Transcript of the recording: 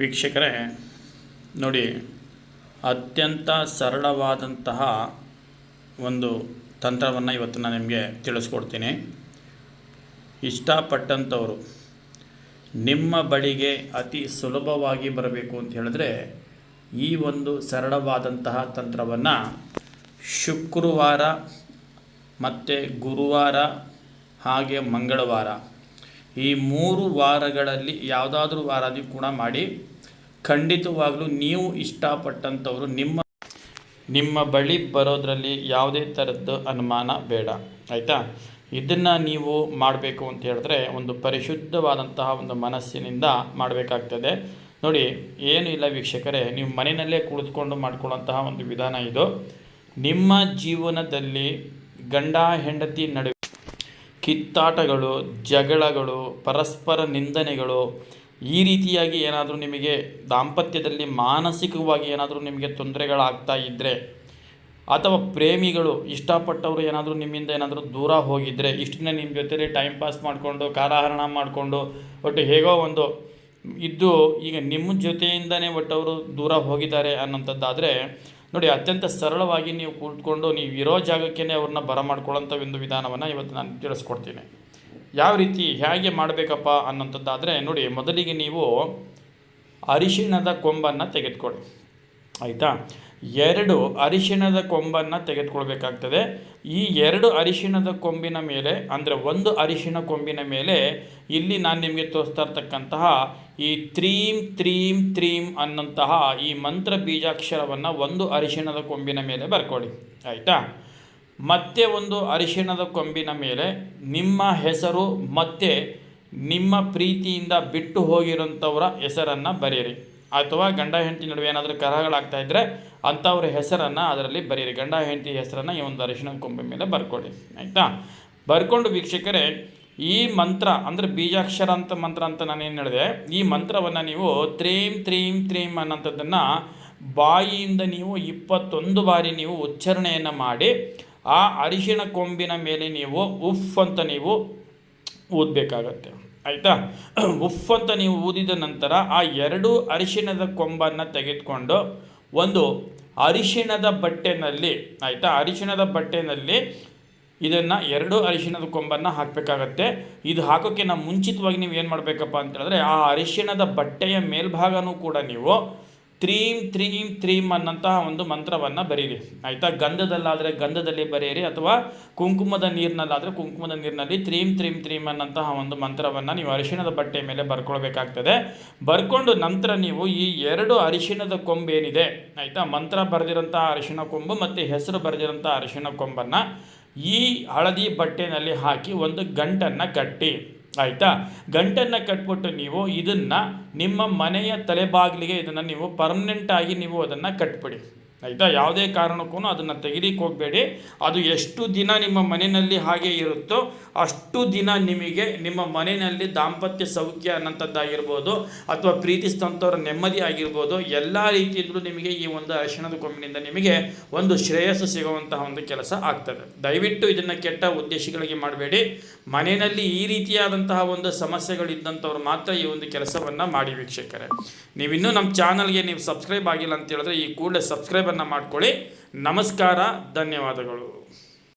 ವೀಕ್ಷಕರೇ, ನೋಡಿ, ಅತ್ಯಂತ ಸರಳವಾದಂತಹ ಒಂದು ತಂತ್ರವನ್ನು ಇವತ್ತು ನಾನು ನಿಮಗೆ ತಿಳಿಸ್ಕೊಡ್ತೀನಿ. ಇಷ್ಟಪಟ್ಟಂಥವರು ನಿಮ್ಮ ಬಳಿಗೆ ಅತಿ ಸುಲಭವಾಗಿ ಬರಬೇಕು ಅಂತ ಹೇಳಿದ್ರೆ, ಈ ಒಂದು ಸರಳವಾದಂತಹ ತಂತ್ರವನ್ನು ಶುಕ್ರವಾರ ಮತ್ತು ಗುರುವಾರ ಹಾಗೆ ಮಂಗಳವಾರ ಈ ಮೂರು ವಾರಗಳಲ್ಲಿ ಯಾವುದಾದ್ರೂ ವಾರ ನೀವು ಕೂಡ ಮಾಡಿ, ಖಂಡಿತವಾಗಲೂ ನೀವು ಇಷ್ಟಪಟ್ಟಂಥವರು ನಿಮ್ಮ ನಿಮ್ಮ ಬಳಿ ಬರೋದರಲ್ಲಿ ಯಾವುದೇ ಥರದ್ದು ಅನುಮಾನ ಬೇಡ, ಆಯಿತಾ? ಇದನ್ನು ನೀವು ಮಾಡಬೇಕು ಅಂತ ಹೇಳಿದ್ರೆ ಒಂದು ಪರಿಶುದ್ಧವಾದಂತಹ ಒಂದು ಮನಸ್ಸಿನಿಂದ ಮಾಡಬೇಕಾಗ್ತದೆ. ನೋಡಿ, ಏನು ಇಲ್ಲ ವೀಕ್ಷಕರೇ, ನೀವು ಮನೆಯಲ್ಲೇ ಕುಳಿತುಕೊಂಡು ಮಾಡ್ಕೊಳ್ಳೋಂತಹ ಒಂದು ವಿಧಾನ ಇದು. ನಿಮ್ಮ ಜೀವನದಲ್ಲಿ ಗಂಡ ಹೆಂಡತಿ ನಡುವೆ ಕಿತ್ತಾಟಗಳು, ಜಗಳಗಳು, ಪರಸ್ಪರ ನಿಂದನೆಗಳು, ಈ ರೀತಿಯಾಗಿ ಏನಾದರೂ ನಿಮಗೆ ದಾಂಪತ್ಯದಲ್ಲಿ ಮಾನಸಿಕವಾಗಿ ಏನಾದರೂ ನಿಮಗೆ ತೊಂದರೆಗಳಾಗ್ತಾ ಇದ್ದರೆ ಅಥವಾ ಪ್ರೇಮಿಗಳು ಇಷ್ಟಪಟ್ಟವರು ಏನಾದರೂ ನಿಮ್ಮಿಂದ ಏನಾದರೂ ದೂರ ಹೋಗಿದ್ದರೆ ಇಷ್ಟು ದಿನ ನಿಮ್ಮ ಜೊತೆಲಿ ಟೈಮ್ ಪಾಸ್ ಮಾಡಿಕೊಂಡು ಕಾಲಹರಣ ಮಾಡಿಕೊಂಡು, ಒಟ್ಟು ಹೇಗೋ ಒಂದು ಇದ್ದು ಈಗ ನಿಮ್ಮ ಜೊತೆಯಿಂದನೇ ಒಟ್ಟು ಅವರು ದೂರ ಹೋಗಿದ್ದಾರೆ ಅನ್ನೋಂಥದ್ದಾದರೆ ನೋಡಿ, ಅತ್ಯಂತ ಸರಳವಾಗಿ ನೀವು ಕೂತ್ಕೊಂಡು ನೀವು ಇರೋ ಜಾಗಕ್ಕೇ ಅವ್ರನ್ನ ಬರಮಾಡ್ಕೊಳ್ಳೋಂಥ ಒಂದು ವಿಧಾನವನ್ನು ಇವತ್ತು ನಾನು ತಿಳಿಸ್ಕೊಡ್ತೀನಿ. ಯಾವ ರೀತಿ ಹೇಗೆ ಮಾಡಬೇಕಪ್ಪ ಅನ್ನೋಂಥದ್ದಾದರೆ, ನೋಡಿ, ಮೊದಲಿಗೆ ನೀವು ಅರಿಶಿಣದ ಕೊಂಬನ್ನು ತೆಗೆದುಕೊಡಿ ಆಯಿತಾ? ಎರಡು ಅರಿಶಿಣದ ಕೊಂಬನ್ನು ತೆಗೆದುಕೊಳ್ಬೇಕಾಗ್ತದೆ. ಈ ಎರಡು ಅರಿಶಿಣದ ಕೊಂಬಿನ ಮೇಲೆ, ಅಂದರೆ ಒಂದು ಅರಿಶಿಣ ಕೊಂಬಿನ ಮೇಲೆ ಇಲ್ಲಿ ನಾನು ನಿಮಗೆ ತೋರಿಸ್ತಾ ಇರ್ತಕ್ಕಂತಹ ಈ ತ್ರೀಂ ತ್ರೀಂ ತ್ರೀಂ ಅನ್ನಂತಹ ಈ ಮಂತ್ರ ಬೀಜಾಕ್ಷರವನ್ನು ಒಂದು ಅರಿಶಿಣದ ಕೊಂಬಿನ ಮೇಲೆ ಬರ್ಕೊಳ್ಳಿ. ಆಯಿತಾ? ಮತ್ತೆ ಒಂದು ಅರಿಶಿಣದ ಕೊಂಬಿನ ಮೇಲೆ ನಿಮ್ಮ ಹೆಸರು ಮತ್ತು ನಿಮ್ಮ ಪ್ರೀತಿಯಿಂದ ಬಿಟ್ಟು ಹೋಗಿರೋಂಥವರ ಹೆಸರನ್ನು ಬರೆಯಿರಿ. ಅಥವಾ ಗಂಡ ಹೆಂಡತಿ ನಡುವೆ ಏನಾದರೂ ಕರಹಗಳಾಗ್ತಾ ಇದ್ದರೆ ಅಂಥವ್ರ ಹೆಸರನ್ನು ಅದರಲ್ಲಿ ಬರೀರಿ. ಗಂಡ ಹೆಂಡತಿ ಹೆಸರನ್ನು ಈ ಒಂದು ಅರಿಶಿನ ಕೊಂಬೆ ಮೇಲೆ ಬರ್ಕೊಳ್ಳಿ ಆಯಿತಾ? ಬರ್ಕೊಂಡು ವೀಕ್ಷಕರೇ, ಈ ಮಂತ್ರ ಅಂದರೆ ಬೀಜಾಕ್ಷರ ಅಂತ ಮಂತ್ರ ಅಂತ ನಾನು ಏನು ಹೇಳಿದೆ? ಈ ಮಂತ್ರವನ್ನು ನೀವು ತ್ರೀಂ ತ್ರೀಂ ತ್ರೀಂ ಅನ್ನೋಂಥದ್ದನ್ನು ಬಾಯಿಯಿಂದ ನೀವು ಇಪ್ಪತ್ತೊಂದು ಬಾರಿ ನೀವು ಉಚ್ಚಾರಣೆಯನ್ನು ಮಾಡಿ, ಆ ಅರಿಶಿಣ ಕೊಂಬಿನ ಮೇಲೆ ನೀವು ಉಫ್ ಅಂತ ನೀವು ಊದಬೇಕಾಗತ್ತೆ. ಆಯಿತಾ? ಉಫ್ ಅಂತ ನೀವು ಊದಿದ ನಂತರ ಆ ಎರಡು ಅರಿಶಿಣದ ಕೊಂಬನ್ನು ತೆಗೆದುಕೊಂಡು ಒಂದು ಅರಿಶಿಣದ ಬಟ್ಟೆನಲ್ಲಿ, ಆಯಿತಾ? ಅರಿಶಿಣದ ಬಟ್ಟೆನಲ್ಲಿ ಇದನ್ನು ಎರಡು ಅರಿಶಿಣದ ಕೊಂಬನ್ನು ಹಾಕಬೇಕಾಗತ್ತೆ. ಇದು ಹಾಕೋಕ್ಕೆ ನಾವು ಮುಂಚಿತವಾಗಿ ನೀವು ಏನು ಮಾಡಬೇಕಪ್ಪ ಅಂತೇಳಿದ್ರೆ ಆ ಅರಿಶಿಣದ ಬಟ್ಟೆಯ ಮೇಲ್ಭಾಗನೂ ಕೂಡ ನೀವು ತ್ರೀಂ ತ್ರೀಂ ತ್ರೀಂ ಅನ್ನಂತಹ ಒಂದು ಮಂತ್ರವನ್ನು ಬರೀರಿ. ಆಯಿತಾ? ಗಂಧದಲ್ಲಾದರೆ ಗಂಧದಲ್ಲಿ ಬರೆಯಿರಿ ಅಥವಾ ಕುಂಕುಮದ ನೀರಿನಲ್ಲಾದರೆ ಕುಂಕುಮದ ನೀರಿನಲ್ಲಿ ತ್ರೀಂ ತ್ರೀಂ ತ್ರೀಂ ಅನ್ನಂತಹ ಒಂದು ಮಂತ್ರವನ್ನು ನೀವು ಅರಿಶಿಣದ ಬಟ್ಟೆ ಮೇಲೆ ಬರ್ಕೊಳ್ಬೇಕಾಗ್ತದೆ. ಬರ್ಕೊಂಡು ನಂತರ ನೀವು ಈ ಎರಡು ಅರಿಶಿಣದ ಕೊಂಬು ಏನಿದೆ ಆಯಿತಾ? ಮಂತ್ರ ಬರೆದಿರೋಂಥ ಅರಿಶಿಣ ಕೊಂಬು ಮತ್ತು ಹೆಸರು ಬರೆದಿರೋಂಥ ಅರಿಶಿಣ ಕೊಂಬನ್ನು ಈ ಹಳದಿ ಬಟ್ಟೆನಲ್ಲಿ ಹಾಕಿ ಒಂದು ಗಂಟನ್ನು ಕಟ್ಟಿ. ಆಯಿತಾ? ಗಂಟನ್ನು ಕಟ್ಬಿಟ್ಟು ನೀವು ಇದನ್ನು ನಿಮ್ಮ ಮನೆಯ ತಲೆಬಾಗಿಲಿಗೆ ಇದನ್ನು ನೀವು ಪರ್ಮನೆಂಟಾಗಿ ನೀವು ಅದನ್ನು ಕಟ್ಬಿಡಿ. ಆಯಿತಾ ಯಾವುದೇ ಕಾರಣಕ್ಕೂ ಅದನ್ನು ತೆಗೆದಿಕ್ಕೆ ಹೋಗಬೇಡಿ. ಅದು ಎಷ್ಟು ದಿನ ನಿಮ್ಮ ಮನೆಯಲ್ಲಿ ಹಾಗೆ ಇರುತ್ತೋ ಅಷ್ಟು ದಿನ ನಿಮಗೆ ನಿಮ್ಮ ಮನೆಯಲ್ಲಿ ದಾಂಪತ್ಯ ಸೌಖ್ಯ ಅನ್ನಂಥದ್ದಾಗಿರ್ಬೋದು ಅಥವಾ ಪ್ರೀತಿಸಿದಂಥವ್ರ ನೆಮ್ಮದಿ ಆಗಿರ್ಬೋದು, ಎಲ್ಲ ರೀತಿಯಿಂದಲೂ ನಿಮಗೆ ಈ ಒಂದು ಅರಿಶಿಣದ ಕೊಂಬಿನಿಂದ ನಿಮಗೆ ಒಂದು ಶ್ರೇಯಸ್ಸು ಸಿಗುವಂತಹ ಒಂದು ಕೆಲಸ ಆಗ್ತದೆ. ದಯವಿಟ್ಟು ಇದನ್ನು ಕೆಟ್ಟ ಉದ್ದೇಶಗಳಿಗೆ ಮಾಡಬೇಡಿ. ಮನೆಯಲ್ಲಿ ಈ ರೀತಿಯಾದಂತಹ ಒಂದು ಸಮಸ್ಯೆಗಳಿದ್ದಂಥವ್ರು ಮಾತ್ರ ಈ ಒಂದು ಕೆಲಸವನ್ನು ಮಾಡಿ ವೀಕ್ಷಕರೇ. ನೀವಿನ್ನೂ ನಮ್ಮ ಚಾನಲ್ಗೆ ನೀವು ಸಬ್ಸ್ಕ್ರೈಬ್ ಆಗಿಲ್ಲ ಅಂತ ಹೇಳಿದ್ರೆ ಈ ಕೂಡಲೇ ಸಬ್ಸ್ಕ್ರೈಬನ್ನು ಮಾಡಿಕೊಳ್ಳಿ. ನಮಸ್ಕಾರ ಧನ್ಯವಾದಗಳು.